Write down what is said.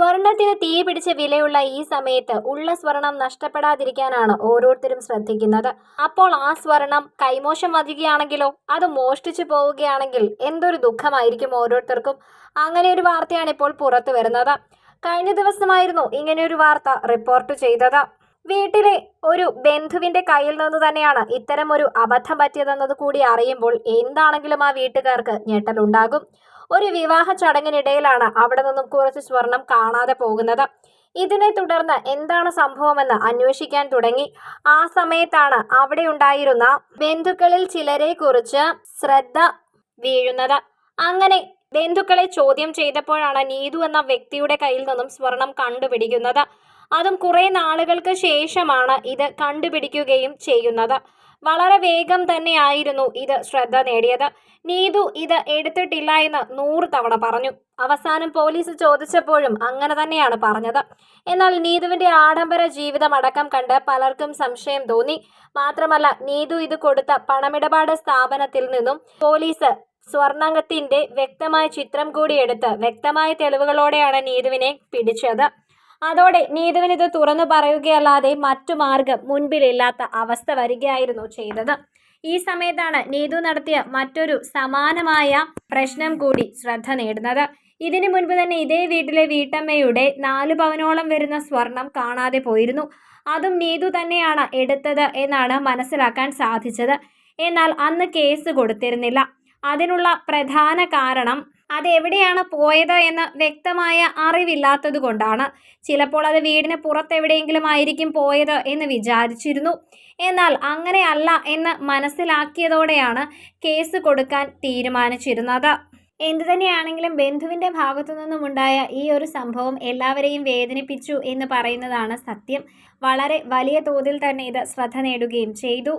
സ്വർണത്തിന് തീ പിടിച്ച വിലയുള്ള ഈ സമയത്ത് ഉള്ള സ്വർണം നഷ്ടപ്പെടാതിരിക്കാനാണ് ഓരോരുത്തരും ശ്രദ്ധിക്കുന്നത്. അപ്പോൾ ആ സ്വർണം കൈമോശം വരികയാണെങ്കിലോ അത് മോഷ്ടിച്ചു പോവുകയാണെങ്കിൽ എന്തൊരു ദുഃഖമായിരിക്കും ഓരോരുത്തർക്കും. അങ്ങനെ ഒരു വാർത്തയാണ് ഇപ്പോൾ പുറത്തു വരുന്നത്. കഴിഞ്ഞ ദിവസമായിരുന്നു ഇങ്ങനെയൊരു വാർത്ത റിപ്പോർട്ട് ചെയ്തത്. വീട്ടിലെ ഒരു ബന്ധുവിന്റെ കയ്യിൽ നിന്ന് തന്നെയാണ് ഇത്തരം ഒരു അബദ്ധം പറ്റിയതെന്നത് കൂടി അറിയുമ്പോൾ എന്താണെങ്കിലും ആ വീട്ടുകാർക്ക് ഞെട്ടലുണ്ടാകും. ഒരു വിവാഹ ചടങ്ങിനിടയിലാണ് അവിടെ നിന്നും കുറച്ച് സ്വർണം കാണാതെ പോകുന്നത്. ഇതിനെ തുടർന്ന് എന്താണ് സംഭവമെന്ന് അന്വേഷിക്കാൻ തുടങ്ങി. ആ സമയത്താണ് അവിടെ ഉണ്ടായിരുന്ന ബന്ധുക്കളിൽ ചിലരെ കുറിച്ച് ശ്രദ്ധ വീഴുന്നത്. അങ്ങനെ ബന്ധുക്കളെ ചോദ്യം ചെയ്തപ്പോഴാണ് നീതു എന്ന വ്യക്തിയുടെ കയ്യിൽ നിന്നും സ്വർണം കണ്ടുപിടിക്കുന്നത്. അതും കുറെ നാളുകൾക്ക് ശേഷമാണ് ഇത് കണ്ടുപിടിക്കുകയും ചെയ്യുന്നത്. വളരെ വേഗം തന്നെയായിരുന്നു ഇത് ശ്രദ്ധ നേടിയത്. നീതു ഇത് എടുത്തിട്ടില്ല എന്ന് നൂറ് തവണ പറഞ്ഞു. അവസാനം പോലീസ് ചോദിച്ചപ്പോഴും അങ്ങനെ തന്നെയാണ് പറഞ്ഞത്. എന്നാൽ നീതുവിന്റെ ആഡംബര ജീവിതം അടക്കം കണ്ട് പലർക്കും സംശയം തോന്നി. മാത്രമല്ല നീതു ഇത് കൊടുത്ത പണമിടപാട് സ്ഥാപനത്തിൽ നിന്നും പോലീസ് സ്വർണത്തിന്റെ വ്യക്തമായ ചിത്രം കൂടി എടുത്ത് വ്യക്തമായ തെളിവുകളോടെയാണ് നീതുവിനെ പിടിച്ചത്. അതോടെ നീതുവിനിത് തുറന്നു പറയുകയല്ലാതെ മറ്റു മാർഗം മുൻപിലില്ലാത്ത അവസ്ഥ വരികയായിരുന്നു ചെയ്തത്. ഈ സമയത്താണ് നീതു നടത്തിയ മറ്റൊരു സമാനമായ പ്രശ്നം കൂടി ശ്രദ്ധ നേടുന്നത്. ഇതിനു മുൻപ് തന്നെ ഇതേ വീട്ടിലെ വീട്ടമ്മയുടെ നാല് പവനോളം വരുന്ന സ്വർണം കാണാതെ പോയിരുന്നു. അതും നീതു തന്നെയാണ് എടുത്തത് എന്നാണ് മനസ്സിലാക്കാൻ സാധിച്ചത്. എന്നാൽ അന്ന് കേസ് കൊടുത്തിരുന്നില്ല. അതിനുള്ള പ്രധാന കാരണം അത് എവിടെയാണ് പോയത് എന്ന് വ്യക്തമായ അറിവില്ലാത്തത് കൊണ്ടാണ്. ചിലപ്പോൾ അത് വീടിന് പുറത്തെവിടെയെങ്കിലും ആയിരിക്കും പോയത് എന്ന് വിചാരിച്ചിരുന്നു. എന്നാൽ അങ്ങനെയല്ല എന്ന് മനസ്സിലാക്കിയതോടെയാണ് കേസ് കൊടുക്കാൻ തീരുമാനിച്ചിരുന്നത്. എന്തു തന്നെയാണെങ്കിലും ബന്ധുവിന്റെ ഭാഗത്തു നിന്നുമുണ്ടായ ഈ ഒരു സംഭവം എല്ലാവരെയും വേദനിപ്പിച്ചു എന്ന് പറയുന്നതാണ് സത്യം. വളരെ വലിയ തോതിൽ തന്നെ ഇത് ശ്രദ്ധ നേടുകയും ചെയ്തു.